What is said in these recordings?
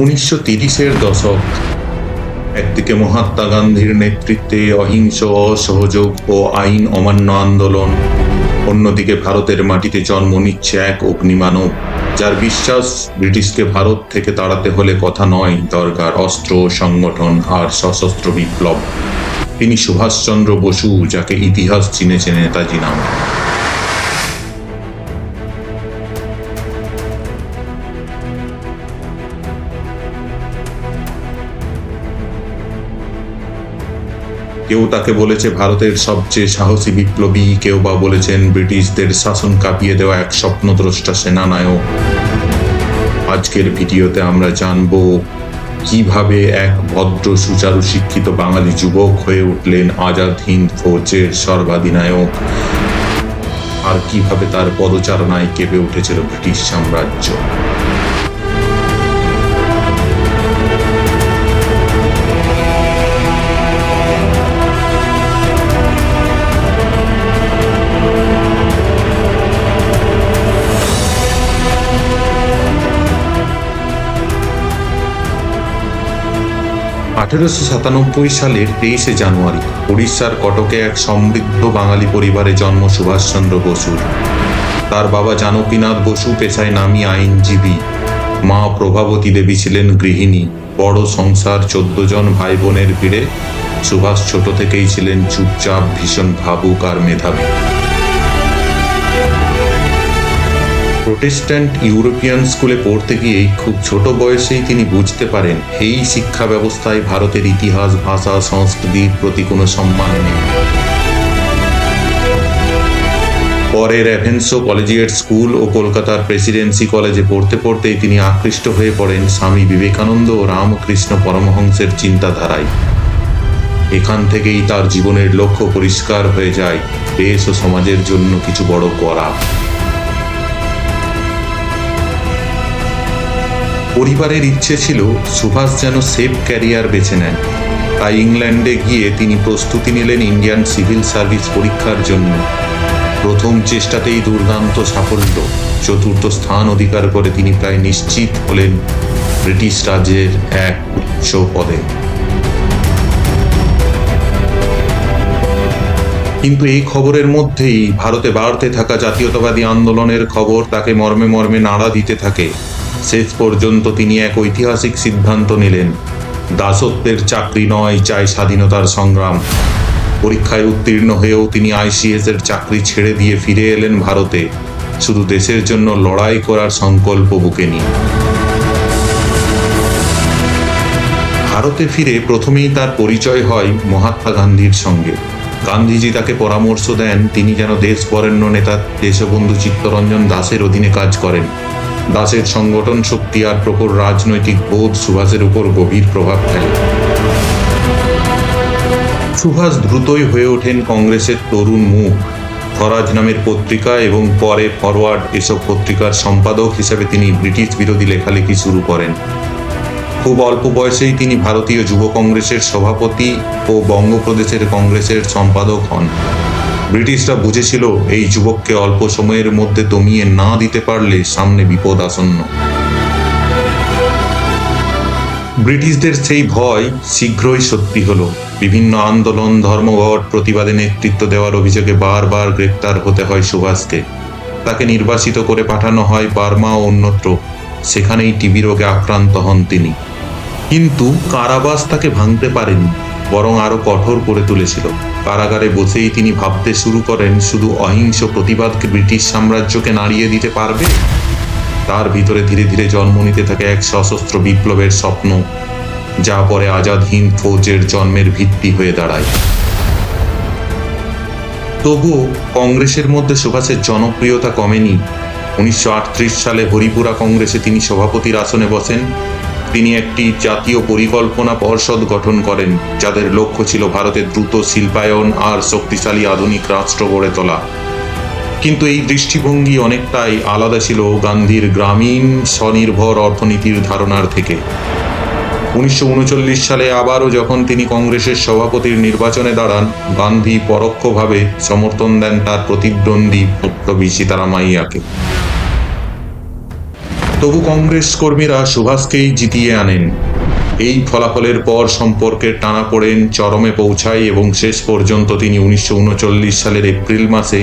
উনিশশো তিরিশের দশক, একদিকে মহাত্মা গান্ধীর নেতৃত্বে অহিংস, অসহযোগ ও আইন অমান্য আন্দোলন, অন্যদিকে ভারতের মাটিতে জন্ম নিচ্ছে এক অগ্নিমানব, যার বিশ্বাস ব্রিটিশকে ভারত থেকে তাড়াতে হলে কথা নয়, দরকার অস্ত্র, সংগঠন আর সশস্ত্র বিপ্লব। তিনি সুভাষচন্দ্র বসু, যাকে ইতিহাস চিনেছে নেতাজি নামে। কেউ তাকে বলেছে ভারতের সবচেয়ে সাহসী বিপ্লবী, কেউ বা বলেছেন ব্রিটিশদের শাসন কাঁপিয়ে দেওয়া এক স্বপ্নদ্রষ্টা সেনানায়ক। আজকের ভিডিওতে আমরা জানব কীভাবে এক ভদ্র সুচারু শিক্ষিত বাঙালি যুবক হয়ে উঠলেন আজাদ হিন্দ ফৌজের সর্বাধিনায়ক আর কীভাবে তার পদচারণায় কেঁপে উঠেছিল ব্রিটিশ সাম্রাজ্য। আঠেরোশো সাতানব্বই সালের তেইশে জানুয়ারি উড়িষ্যার কটকে এক সমৃদ্ধ বাঙালি পরিবারে জন্ম সুভাষচন্দ্র বসুর। তার বাবা জানকীনাথ বসু পেশায় নামি আইনজীবী। মা প্রভাবতী দেবী ছিলেন গৃহিণী। বড় সংসার, চোদ্দ জন ভাই বোনের ভিড়ে সুভাষ ছোট থেকেই ছিলেন চুপচাপ ভীষণ ভাবুক আর মেধাবী। প্রোটেস্ট্যান্ট ইউরোপিয়ান স্কুলে পড়তে গিয়েই খুব ছোট বয়সেই তিনি বুঝতে পারেন এই শিক্ষা ব্যবস্থায় ভারতের ইতিহাস, ভাষা, সংস্কৃতির প্রতি কোনো সম্মান নেই। পরে রেভেন্সো কলেজিয়েট স্কুল ও কলকাতার প্রেসিডেন্সি কলেজে পড়তে পড়তেই তিনি আকৃষ্ট হয়ে পড়েন স্বামী বিবেকানন্দ ও রামকৃষ্ণ পরমহংসের চিন্তাধারায়। এখান থেকেই তার জীবনের লক্ষ্য পরিষ্কার হয়ে যায়। দেশ ও সমাজের জন্য কিছু বড় করা। পরিবারের ইচ্ছে ছিল সুভাষ যেন সেফ ক্যারিয়ার বেছে নেন। তাই ইংল্যান্ডে গিয়ে তিনি প্রস্তুতি নিলেন ইন্ডিয়ান সিভিল সার্ভিস পরীক্ষার জন্য। প্রথম চেষ্টাতেই দুর্দান্ত সাফল্য। চতুর্থ স্থান অধিকার করে তিনি প্রায় নিশ্চিত হলেন ব্রিটিশ রাজ্যের এক উচ্চ পদে। কিন্তু এই খবরের মধ্যেই ভারতে বাড়তে থাকা জাতীয়তাবাদী আন্দোলনের খবর তাকে মর্মে মর্মে নাড়া দিতে থাকে। শেষ পর্যন্ত তিনি এক ঐতিহাসিক সিদ্ধান্ত নিলেন। দাসত্বের চাকরি নয়, চাই স্বাধীনতার সংগ্রাম। পরীক্ষায় উত্তীর্ণ হয়েও তিনি আইসিএস এর চাকরি ছেড়ে দিয়ে ফিরে এলেন ভারতে। শুধু দেশের জন্য লড়াই করার সংকল্প বুকে নিয়ে ভারতে ফিরে প্রথমেই তার পরিচয় হয় মহাত্মা গান্ধীর সঙ্গে। গান্ধীজি তাকে পরামর্শ দেন, তিনি যেন দেশ বরেণ্য নেতা, দেশবন্ধু চিত্তরঞ্জন দাসের অধীনে কাজ করেন। দাসের সংগঠন শক্তি আর প্রখর রাজনৈতিক বোধ সুভাষের উপর গভীর প্রভাব ফেলে। সুভাষ দ্রুতই হয়ে ওঠেন কংগ্রেসের তরুণ মুখ। স্বরাজ নামের পত্রিকা এবং পরে ফরওয়ার্ড এসব পত্রিকার সম্পাদক হিসেবে তিনি ব্রিটিশ বিরোধী লেখালেখি শুরু করেন। খুব অল্প বয়সেই তিনি ভারতীয় যুব কংগ্রেসের সভাপতি ও বঙ্গপ্রদেশের কংগ্রেসের সম্পাদক হন। ব্রিটিশরা বুঝেছিল, এই যুবককে অল্প সময়ের মধ্যে দমিয়ে না দিতে পারলে সামনে বিপদ আসন্ন। ব্রিটিশদের সেই ভয় শীঘ্রই সত্যি হলো। বিভিন্ন আন্দোলন, ধর্মঘট, প্রতিবাদে নেতৃত্ব দেওয়ার অভিযোগে বারবার গ্রেপ্তার হতে হয় সুভাষকে। তাকে নির্বাসিত করে পাঠানো হয় বার্মা ও অন্যত্র। সেখানেই টিবি রোগে আক্রান্ত হন তিনি। কিন্তু কারাবাস তাকে ভাঙতে পারেনি। বরং আরও কঠোর করে তুলেছিল। কারাগারে বসেই তিনি ভাবতে শুরু করেন, শুধু অহিংস প্রতিবাদকে ব্রিটিশ সাম্রাজ্যকে নাড়িয়ে দিতে পারবে? তার ভিতরে ধীরে ধীরে জন্ম নিতে থাকে এক সশস্ত্র বিপ্লবের স্বপ্ন, যা পরে আজাদ হিন্দ ফৌজের জন্মের ভিত্তি হয়ে দাঁড়ায়। তবুও কংগ্রেসের মধ্যে সুভাষের জনপ্রিয়তা কমেনি। উনিশশো আটত্রিশ সালে হরিপুরা কংগ্রেসে তিনি সভাপতির আসনে বসেন। তিনি একটি জাতীয় পরিকল্পনা পর্ষদ গঠন করেন, যাদের লক্ষ্য ছিল ভারতের দ্রুত শিল্পায়ন আর শক্তিশালী আধুনিক রাষ্ট্র গড়ে তোলা। কিন্তু এই দৃষ্টিভঙ্গি অনেকটাই আলাদা ছিল গান্ধীর গ্রামীণ স্বনির্ভর অর্থনীতির ধারণার থেকে। উনিশশো উনচল্লিশ সালে আবারও যখন তিনি কংগ্রেসের সভাপতির নির্বাচনে দাঁড়ান, গান্ধী পরোক্ষভাবে সমর্থন দেন তার প্রতিদ্বন্দ্বী পট্টবী সীতারামাইয়াকে। তবু কংগ্রেস কর্মীরা সুভাষকেই জিতিয়ে আনেন। এই ফলাফলের পর সম্পর্কের টানাপোড়েন চরমে পৌঁছায় এবং শেষ পর্যন্ত তিনি উনিশশো উনচল্লিশ সালের এপ্রিল মাসে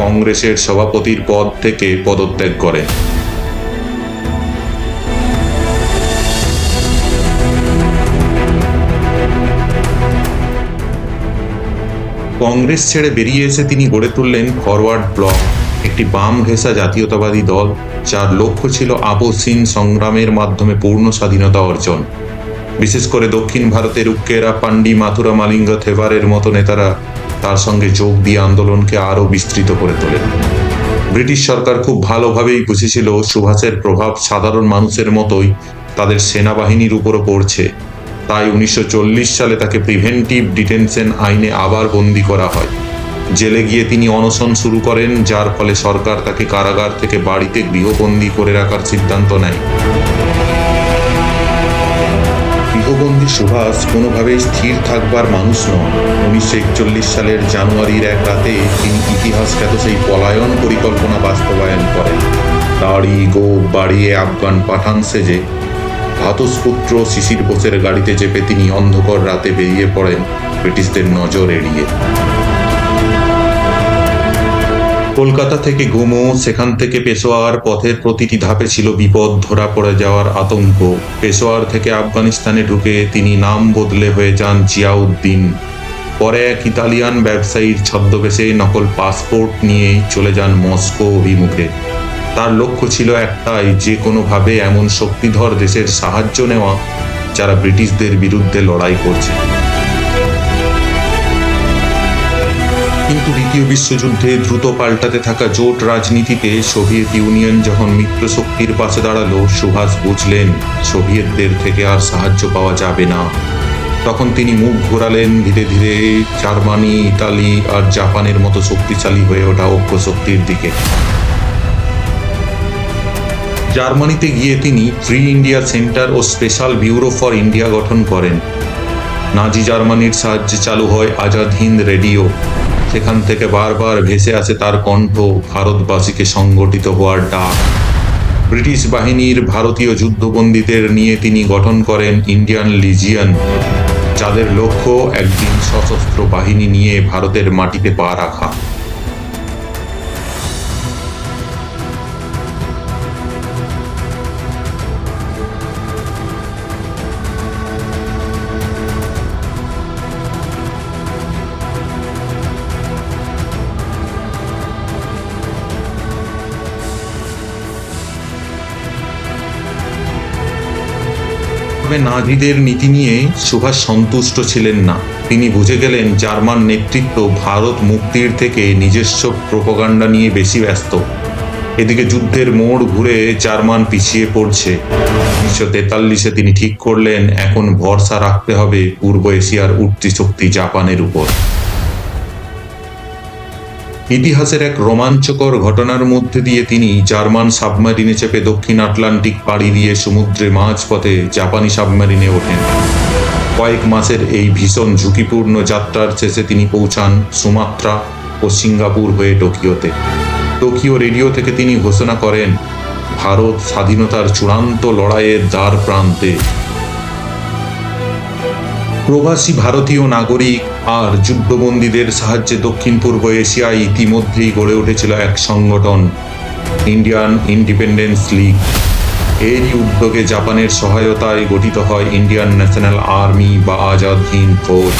কংগ্রেসের সভাপতির পদ থেকে পদত্যাগ করেন। কংগ্রেস ছেড়ে বেরিয়ে এসে তিনি গড়ে তুললেন ফরওয়ার্ড ব্লক। একটি বাম ঘেঁষা জাতীয়তাবাদী দল, যার লক্ষ্য ছিল আপসহীন সংগ্রামের মাধ্যমে পূর্ণ স্বাধীনতা অর্জন। বিশেষ করে দক্ষিণ ভারতের উক্কেরা পান্ডি মাথুরা, মালিঙ্গ থেভারের মতো নেতারা তার সঙ্গে যোগ দিয়ে আন্দোলনকে আরও বিস্তৃত করে তোলেন। ব্রিটিশ সরকার খুব ভালোভাবেই বুঝেছিল, সুভাষের প্রভাব সাধারণ মানুষের মতোই তাদের সেনাবাহিনীর উপরও পড়ছে। তাই উনিশশো চল্লিশ সালে তাকে প্রিভেন্টিভ ডিটেনশন আইনে আবার বন্দি করা হয়। জেলে গিয়ে তিনি অনশন শুরু করেন, যার ফলে সরকার তাকে কারাগার থেকে বাড়িতে গৃহবন্দী করে রাখার সিদ্ধান্ত নেয়। গৃহবন্দী সুভাষ কোনোভাবেই স্থির থাকবার মানুষ নন। উনিশশো একচল্লিশ সালের জানুয়ারির এক রাতে তিনি ইতিহাস খ্যাত সেই পলায়ন পরিকল্পনা বাস্তবায়ন করেন। দাড়ি, গোপ বাড়িয়ে আফগান পাঠান সেজে ভাতসপুত্র শিশির বোসের গাড়িতে চেপে তিনি অন্ধকার রাতে বেরিয়ে পড়েন ব্রিটিশদের নজর এড়িয়ে। কলকাতা থেকে গুমো, সেখান থেকে পেশোয়ার পথের প্রতিটি ধাপে ছিল বিপদ, ধরা পড়ে যাওয়ার আতঙ্ক। পেশোয়ার থেকে আফগানিস্তানে ঢুকে তিনি নাম বদলে হয়ে যান জিয়াউদ্দিন। পরে এক ইতালিয়ান ব্যবসায়ীর ছদ্মবেশে নকল পাসপোর্ট নিয়ে চলে যান মস্কো অভিমুখে। তার লক্ষ্য ছিল একটাই, যে কোনোভাবে এমন শক্তিধর দেশের সাহায্য নেওয়া, যারা ব্রিটিশদের বিরুদ্ধে লড়াই করছে। কিন্তু দ্বিতীয় বিশ্বযুদ্ধে দ্রুত পাল্টাতে থাকা জোট রাজনীতিতে সোভিয়েত ইউনিয়ন যখন মিত্র শক্তির পাশে দাঁড়াল, সুভাষ বুঝলেন, সোভিয়েতদের থেকে আর সাহায্য পাওয়া যাবে না। তখন তিনি মুখ ঘোরালেন, ধীরে ধীরে জার্মানি, ইতালি আর জাপানের মতো শক্তিশালী হয়ে ওঠা ঐক্য শক্তির দিকে। জার্মানিতে গিয়ে তিনি ফ্রি ইন্ডিয়া সেন্টার ও স্পেশাল ব্যুরো ফর ইন্ডিয়া গঠন করেন। নাজি জার্মানির সাহায্যে চালু হয় আজাদ হিন্দ রেডিও। সেখান থেকে বারবার ভেসে আসে তার কণ্ঠ ভারতবাসীকে সংগঠিত হওয়ার ডাক। ব্রিটিশ বাহিনীর ভারতীয় যুদ্ধবন্দীদের নিয়ে তিনি গঠন করেন ইন্ডিয়ান লিজিয়ান, যাদের লক্ষ্য একদিন সশস্ত্র বাহিনী নিয়ে ভারতের মাটিতে পা রাখা। তবে নাজিদের নীতি নিয়ে সুভাষ সন্তুষ্ট ছিলেন না। তিনি বুঝে গেলেন, জার্মান নেতৃত্ব ভারত মুক্তির থেকে নিজস্ব প্রোপাগান্ডা নিয়ে বেশি ব্যস্ত। এদিকে যুদ্ধের মোড় ঘুরে জার্মান পিছিয়ে পড়ছে। উনিশশো তেতাল্লিশে তিনি ঠিক করলেন, এখন ভরসা রাখতে হবে পূর্ব এশিয়ার উঠতি শক্তি জাপানের উপর। ইতিহাসের এক রোমাঞ্চকর ঘটনার মধ্যে দিয়ে তিনি জার্মান সাবমেরিনে চেপে দক্ষিণ আটলান্টিক পাড়ি দিয়ে সমুদ্রে মাঝপথে জাপানি সাবমেরিনে ওঠেন। কয়েক মাসের এই ভীষণ ঝুঁকিপূর্ণ যাত্রার শেষে তিনি পৌঁছান সুমাত্রা ও সিঙ্গাপুর হয়ে টোকিওতে। টোকিও রেডিও থেকে তিনি ঘোষণা করেন, ভারত স্বাধীনতার চূড়ান্ত লড়াইয়ের দ্বার প্রান্তে প্রবাসী ভারতীয় নাগরিক আর যুদ্ধবন্দীদের সাহায্যে দক্ষিণ পূর্ব এশিয়ায় ইতিমধ্যেই গড়ে উঠেছিল এক সংগঠন, ইন্ডিয়ান ইন্ডিপেন্ডেন্স লিগ। এরই উদ্যোগে জাপানের সহায়তায় গঠিত হয় ইন্ডিয়ান ন্যাশনাল আর্মি বা আজাদ হিন্দ ফোর্স।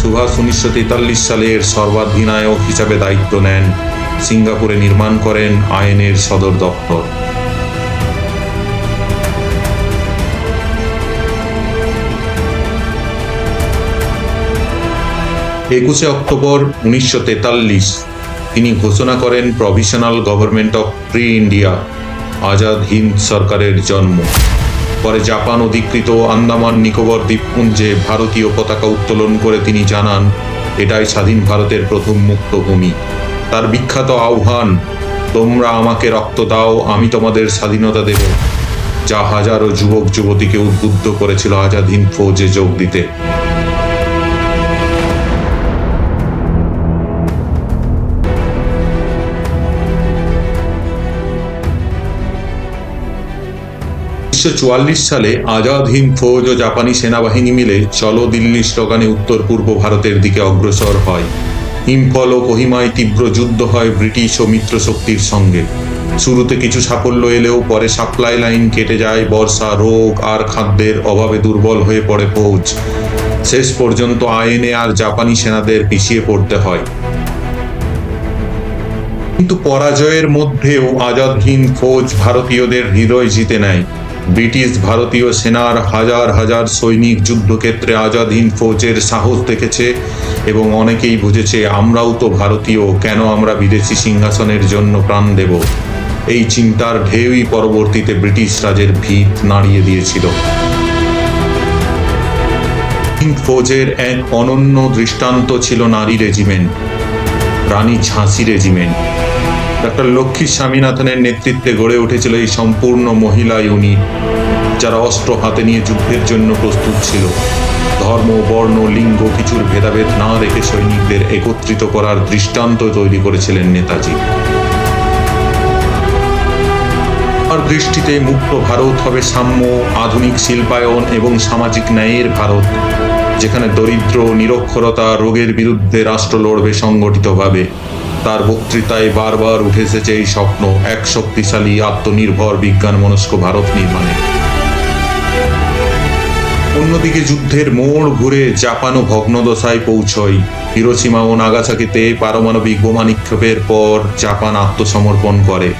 সুভাষ উনিশশো তেতাল্লিশ সালের সর্বাধিনায়ক হিসাবে দায়িত্ব নেন, সিঙ্গাপুরে নির্মাণ করেন আইনের সদর দপ্তর। একুশে অক্টোবর উনিশশো তেতাল্লিশ। তিনি ঘোষণা করেন provisional government of free India Azad Hind সরকারের জন্ম। পরে জাপান অধিকৃত আন্দামান নিকোবর দ্বীপপুঞ্জে ভারতীয় পতাকা উত্তোলন করে তিনি জানান, এটাই স্বাধীন ভারতের প্রথম মুক্ত ভূমি তার বিখ্যাত আহ্বান, তোমরা আমাকে রক্ত দাও, আমি তোমাদের স্বাধীনতা দেব। যা হাজারো যুবক যুবতীকে উদ্বুদ্ধ করেছিল আজাদ হিন্দ ফৌজে যোগ দিতে। সালে আজাদ হিন্দ ফৌজ ও জাপানি সেনাবাহিনী মিলে চলো দিল্লি স্লোগানে উত্তর পূর্ব ভারতের দিকে অগ্রসর হয়। ইম্ফল ও কহিমায় তীব্র যুদ্ধ হয় ব্রিটিশ ও মিত্র শক্তির সঙ্গে। শুরুতে কিছু সাফল্য এলেও পরে সাপ্লাই লাইন কেটে যায়, বর্ষা, রোগ আর খাদ্যের অভাবে দুর্বল হয়ে পড়ে ফৌজ। শেষ পর্যন্ত আইনে আর জাপানি সেনাদের পিছিয়ে পড়তে হয়। কিন্তু পরাজয়ের মধ্যেও আজাদ হিন্দ ফৌজ ভারতীয়দের হৃদয় জিতে নেয়। ব্রিটিশ ভারতীয় সেনার হাজার হাজার সৈনিক যুদ্ধক্ষেত্রে আজাদ হিন্দ ফৌজের সাহস দেখেছে এবং অনেকেই বুঝেছে, আমরাও তো ভারতীয়, কেন আমরা বিদেশি সিংহাসনের জন্য প্রাণ দেব? এই চিন্তার ঢেউই পরবর্তীতে ব্রিটিশ রাজের ভিত নাড়িয়ে দিয়েছিল। ফৌজের এক অনন্য দৃষ্টান্ত ছিল নারী রেজিমেন্ট, রানী ঝাঁসি রেজিমেন্ট। ডক্টর লক্ষ্মী স্বামীনাথনের নেতৃত্বে গড়ে উঠেছিল এই সম্পূর্ণ মহিলা ইউনিট, যারা অস্ত্র হাতে নিয়ে যুদ্ধের জন্য প্রস্তুত ছিল। ধর্ম, বর্ণ, লিঙ্গ কিছুর ভেদাভেদ না রেখে সৈনিকদের একত্রিত করার দৃষ্টান্ত তৈরি করেছিলেন নেতাজি। আমার দৃষ্টিতে মুক্ত ভারত হবে সাম্য, আধুনিক শিল্পায়ন এবং সামাজিক ন্যায়ের ভারত, যেখানে দরিদ্র, নিরক্ষরতা, রোগের বিরুদ্ধে রাষ্ট্র লড়বে সংগঠিতভাবে। তার বক্তৃতায় বারবার উঠে এসেছে এই স্বপ্ন এক শক্তিশালী আত্মনির্ভর বিজ্ঞান মনস্ক ভারত নির্মাণে অন্যদিকে যুদ্ধের মোড় ঘুরে জাপান ও ভগ্নদশায় পৌঁছয়। হিরোসীমা ও নাগাসাকিতে পারমাণবিক বোমা নিক্ষেপের পর জাপান আত্মসমর্পণ করে।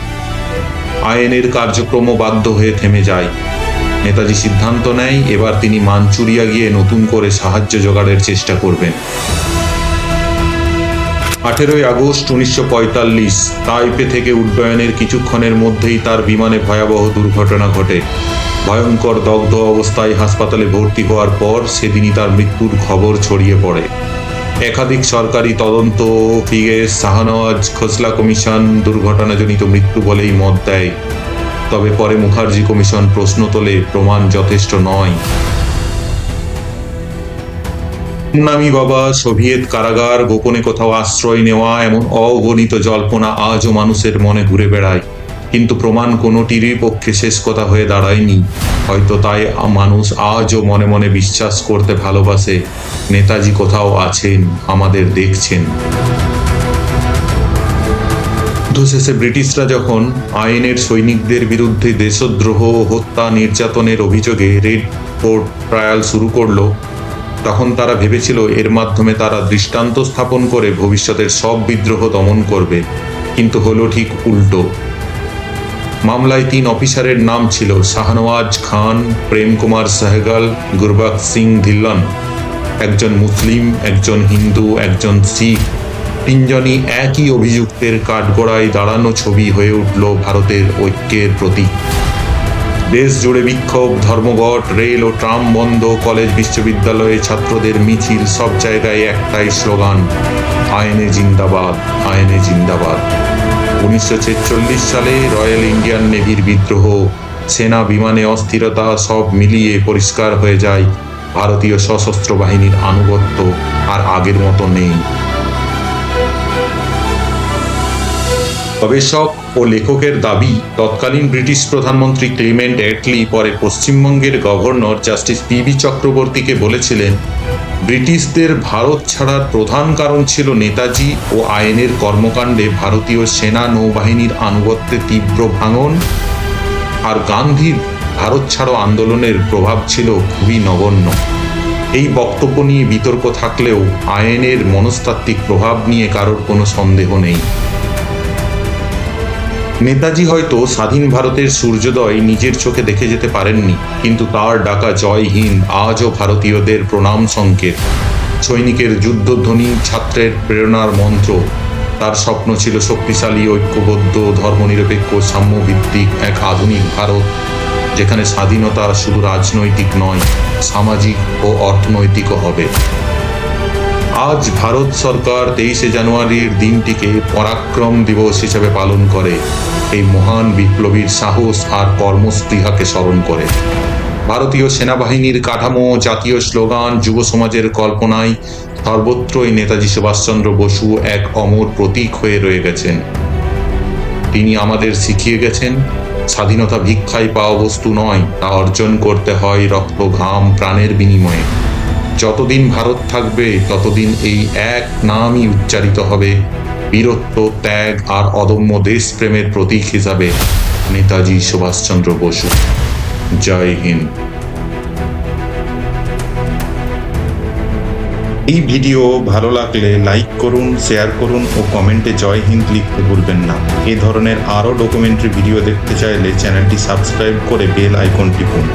আইনের কার্যক্রম বাধ্য হয়ে থেমে যায়। নেতাজি সিদ্ধান্ত নেয়, এবার তিনি মানচুরিয়া গিয়ে নতুন করে সাহায্য জোগাড়ের চেষ্টা করবেন। আঠেরোই আগস্ট উনিশশো পঁয়তাল্লিশ তাইপে থেকে উড্ডয়নের কিছুক্ষণের মধ্যেই তার বিমানে ভয়াবহ দুর্ঘটনা ঘটে। ভয়ঙ্কর দগ্ধ অবস্থায় হাসপাতালে ভর্তি হওয়ার পর সেদিনই তার মৃত্যুর খবর ছড়িয়ে পড়ে। একাধিক সরকারি তদন্ত ফিগেস শাহনওয়াজ, খোসলা কমিশন দুর্ঘটনাজনিত মৃত্যু বলেই মত দেয়। তবে পরে মুখার্জি কমিশন প্রশ্ন তোলে, প্রমাণ যথেষ্ট নয়। নামি বাবা, সোভিয়েত কারাগার, গোপনে কোথাও আশ্রয় নেওয়া, এমন অগণিত জল্পনা আজও মানুষের মনে ঘুরে বেড়ায়। কিন্তু প্রমাণ কোনোটিরই পক্ষে শেষ কথা হয়ে দাঁড়ায়নি। হয়তো তাই মানুষ আজও মনে মনে বিশ্বাস করতে ভালোবাসে। নেতাজি কোথাও আছেন, আমাদের দেখছেন। শেষে ব্রিটিশরা যখন আইনের সৈনিকদের বিরুদ্ধে দেশদ্রোহ হত্যা নির্যাতনের অভিযোগে রেড ফোর্ট ট্রায়াল শুরু করল তখন তারা ভেবেছিল, এর মাধ্যমে তারা দৃষ্টান্ত স্থাপন করে ভবিষ্যতের সব বিদ্রোহ দমন করবে। কিন্তু হলো ঠিক উল্টো। মামলায় তিন অফিসারের নাম ছিল শাহনওয়াজ খান, প্রেম কুমার সাহগাল, গুরবাক সিং ধিল্লন। একজন মুসলিম, একজন হিন্দু, একজন শিখ। তিনজনই একই অভিযুক্তের কাঠগড়ায় দাঁড়ানো ছবি হয়ে উঠল ভারতের ঐক্যের প্রতীক। দেশ জুড়ে বিক্ষোভ, ধর্মঘট, রেল ও ট্রাম বন্ধ, কলেজ, বিশ্ববিদ্যালয়ে ছাত্রদের মিছিল, সব জায়গায় একটাই স্লোগান, আইনে জিন্দাবাদ আইনে জিন্দাবাদ। উনিশশো ছেচল্লিশ সালে রয়্যাল ইন্ডিয়ান নেভির বিদ্রোহ, সেনা বিমানে অস্থিরতা, সব মিলিয়ে পরিষ্কার হয়ে যায় ভারতীয় সশস্ত্র বাহিনীর আনুগত্য আর আগের মতো নেই। গবেষক ও লেখকের দাবি, তৎকালীন ব্রিটিশ প্রধানমন্ত্রী ক্লিমেন্ট অ্যাটলি পরে পশ্চিমবঙ্গের গভর্নর জাস্টিস পিবি চক্রবর্তীকে বলেছিলেন, ব্রিটিশদের ভারত ছাড়ার প্রধান কারণ ছিল নেতাজি ও আইনের কর্মকাণ্ডে ভারতীয় সেনা নৌবাহিনীর আনুগত্যে তীব্র ভাঙন, আর গান্ধীর ভারত ছাড়ো আন্দোলনের প্রভাব ছিল খুবই নগণ্য। এই বক্তব্য নিয়ে বিতর্ক থাকলেও আইনের মনস্তাত্ত্বিক প্রভাব নিয়ে কারোর কোনো সন্দেহ নেই। নেতাজি হয়তো স্বাধীন ভারতের সূর্যোদয় নিজের চোখে দেখে যেতে পারেননি, কিন্তু তার ডাকা জয় হিন্দ আজও ভারতীয়দের প্রণাম সংকেত। সৈনিকের যুদ্ধধ্বনি ছাত্রের প্রেরণার মন্ত্র। তার স্বপ্ন ছিল শক্তিশালী, ঐক্যবদ্ধ, ধর্মনিরপেক্ষ, সাম্যভিত্তিক এক আধুনিক ভারত, যেখানে স্বাধীনতা শুধু রাজনৈতিক নয়, সামাজিক ও অর্থনৈতিকও হবে। আজ ভারত সরকার তেইশে জানুয়ারির দিনটিকে পরাক্রম দিবস হিসেবে পালন করে। এই মহান বিপ্লবীর সাহস আর কর্মস্পৃহাকে স্মরণ করে। ভারতীয় সেনাবাহিনীর কাঠামো, জাতীয় স্লোগান, যুব সমাজের কল্পনায় সর্বত্রই নেতাজি সুভাষচন্দ্র বসু এক অমর প্রতীক হয়ে রয়ে গেছেন। তিনি আমাদের শিখিয়ে গেছেন, স্বাধীনতা ভিক্ষায় পাওয়া বস্তু নয়, তা অর্জন করতে হয় রক্ত ঘাম প্রাণের বিনিময়ে। যতদিন ভারত থাকবে, ততদিন এই এক নামই উচ্চারিত হবে। বীরত্ব, ত্যাগ আর অদম্য দেশপ্রেমের প্রতীক হিসাবে নেতাজি সুভাষচন্দ্র বসু। জয় হিন্দ। এই ভিডিও ভালো লাগলে লাইক করুন, শেয়ার করুন ও কমেন্টে জয় হিন্দ লিখতে ভুলবেন না। এ ধরনের আরও ডকুমেন্টারি ভিডিও দেখতে চাইলে চ্যানেলটি সাবস্ক্রাইব করে বেল আইকন টিপুন।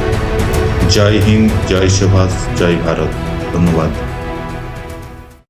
জয় হিন্দ, জয় সুভাষ, জয় ভারত। ধন্যবাদ।